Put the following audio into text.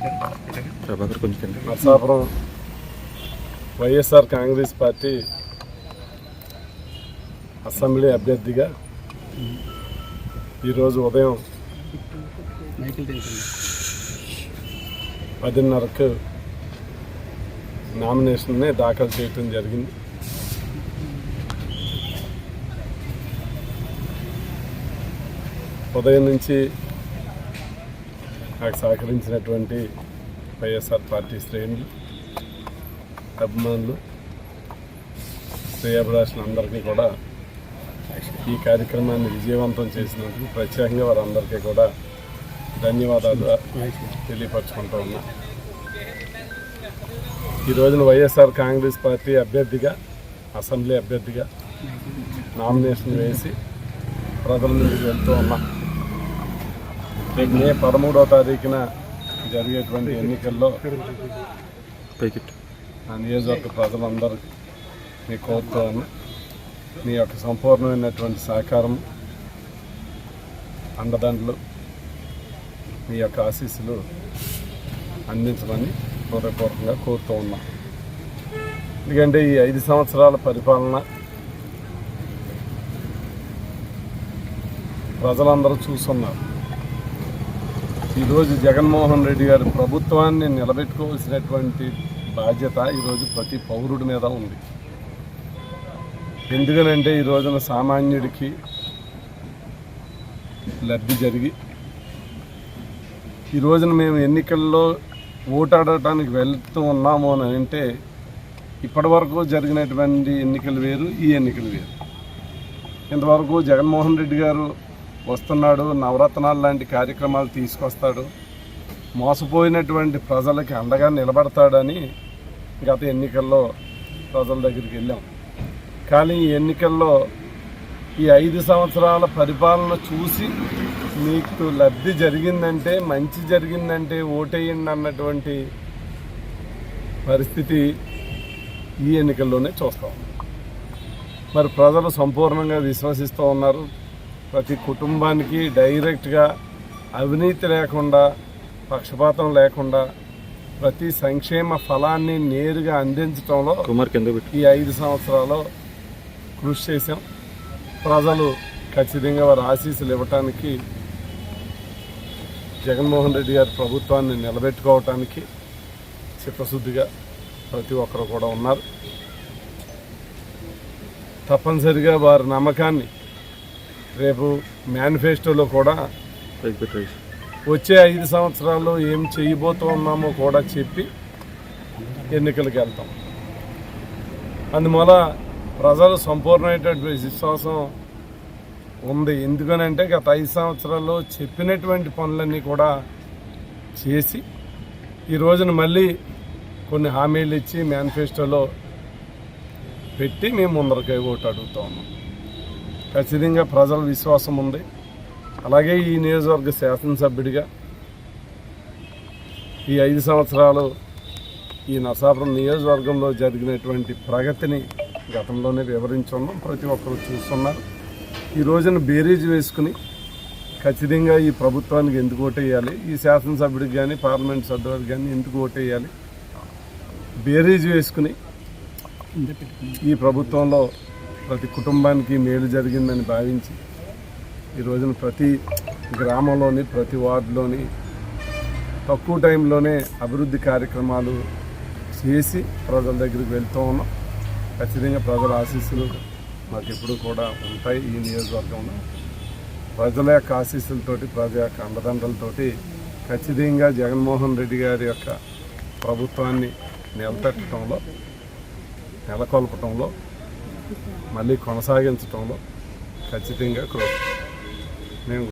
Prabhakar Narsapuram YSR Congress party assembly అభ్యర్థిగా ఈరోజు ఉదయం పదిన్నరకు నామినేషన్ని దాఖలు చేయటం జరిగింది. ఉదయం నుంచి నాకు సహకరించినటువంటి వైఎస్ఆర్ పార్టీ శ్రేణులు అభిమానులు శ్రేయాభిలాషులందరికీ కూడా ఈ కార్యక్రమాన్ని విజయవంతం చేసినందుకు ప్రత్యేకంగా వారందరికీ కూడా ధన్యవాదాలు తెలియపరచుకుంటూ ఉన్నా. ఈ రోజున వైఎస్ఆర్ కాంగ్రెస్ పార్టీ అభ్యర్థిగా అసెంబ్లీ అభ్యర్థిగా నామినేషన్ వేసి ప్రజల నుండి వెళ్తూ ఉన్నా. మే పదమూడవ తారీఖున జరిగేటువంటి ఎన్నికల్లో ఆ నియోజకవర్గ ప్రజలందరికీ మీ కోరుతూ ఉన్నా మీ యొక్క సంపూర్ణమైనటువంటి సహకారం అండదండలు మీ యొక్క ఆశీస్సులు అందించమని హృదయపూర్వకంగా కోరుతూ ఉన్నాం. ఎందుకంటే ఈ ఐదు సంవత్సరాల పరిపాలన ప్రజలందరూ చూస్తున్నారు. ఈరోజు జగన్మోహన్ రెడ్డి గారి ప్రభుత్వాన్ని నిలబెట్టుకోవాల్సినటువంటి బాధ్యత ఈరోజు ప్రతి పౌరుడి మీద ఉంది. ఎందుకనంటే ఈ రోజున సామాన్యుడికి లబ్ధి జరిగి ఈ రోజున మేము ఎన్నికల్లో ఓటాడటానికి వెళ్తూ ఉన్నాము అని అంటే ఇప్పటివరకు జరిగినటువంటి ఎన్నికలు వేరు ఈ ఎన్నికలు వేరు. ఇంతవరకు జగన్మోహన్ రెడ్డి గారు వస్తున్నాడు నవరత్నాలు లాంటి కార్యక్రమాలు తీసుకొస్తాడు. మోసపోయినటువంటి ప్రజలకి అండగా నిలబడతాడని గత ఎన్నికల్లో ప్రజల దగ్గరికి వెళ్ళాం. కానీ ఈ ఎన్నికల్లో ఈ ఐదు సంవత్సరాల పరిపాలన చూసి మీకు లబ్ధి జరిగిందంటే మంచి జరిగిందంటే ఓటేయండి అన్నటువంటి పరిస్థితి ఈ ఎన్నికల్లోనే చూస్తాం. మరి ప్రజలు సంపూర్ణంగా విశ్వసిస్తూ ఉన్నారు. ప్రతి కుటుంబానికి డైరెక్ట్గా అవినీతి లేకుండా పక్షపాతం లేకుండా ప్రతి సంక్షేమ ఫలాన్ని నేరుగా అందించడంలో ఈ ఐదు సంవత్సరాలు కృషి చేశాం. ప్రజలు ఖచ్చితంగా వారి ఆశీస్సులు ఇవ్వటానికి జగన్మోహన్ రెడ్డి గారి ప్రభుత్వాన్ని నిలబెట్టుకోవటానికి చిత్తశుద్ధిగా ప్రతి ఒక్కరు కూడా ఉన్నారు. తప్పనిసరిగా వారి నమ్మకాన్ని రేపు మేనిఫెస్టోలో కూడా వచ్చే ఐదు సంవత్సరాల్లో ఏం చేయబోతున్నామో కూడా చెప్పి ఎన్నికలకు వెళ్తాం. అందువల్ల ప్రజలు సంపూర్ణమైనటువంటి విశ్వాసం ఉంది. ఎందుకనంటే గత ఐదు సంవత్సరాల్లో చెప్పినటువంటి పనులన్నీ కూడా చేసి ఈ రోజున మళ్ళీ కొన్ని హామీలు ఇచ్చి మేనిఫెస్టోలో పెట్టి మేము ముందరకై ఓటు అడుగుతా ఉన్నాం. ఖచ్చితంగా ప్రజల విశ్వాసం ఉంది. అలాగే ఈ నియోజకవర్గ శాసనసభ్యుడిగా ఈ ఐదు సంవత్సరాలు ఈ నరసాపురం నియోజకవర్గంలో జరిగినటువంటి ప్రగతిని గతంలోనే వివరించున్నాం. ప్రతి ఒక్కరు చూస్తున్నారు. ఈ రోజున బేరీజ్ వేసుకుని ఖచ్చితంగా ఈ ప్రభుత్వానికి ఎందుకు ఓటేయాలి? ఈ శాసనసభ్యుడికి కానీ పార్లమెంట్ సభ్యుడికి కానీ ఎందుకు ఓటేయాలి? బేరీజ్ వేసుకుని ఈ ప్రభుత్వంలో ప్రతి కుటుంబానికి మేలు జరిగిందని భావించి ఈ రోజున ప్రతి గ్రామంలోని ప్రతి వార్డులోని తక్కువ టైంలోనే అభివృద్ధి కార్యక్రమాలు చేసి ప్రజల దగ్గరికి వెళ్తూ ఉన్నాం. ఖచ్చితంగా ప్రజల ఆశీస్సులు మాకు ఎప్పుడు కూడా ఉంటాయి ఈ నియోజకవర్గంలో. ప్రజల యొక్క ఆశీస్సులతోటి ప్రజల యొక్క అండదండలతోటి ఖచ్చితంగా జగన్మోహన్ రెడ్డి గారి యొక్క ప్రభుత్వాన్ని నిలబెట్టడంలో నెలకొల్పటంలో మళ్ళీ కొనసాగించడంలో ఖచ్చితంగా కృ- మేము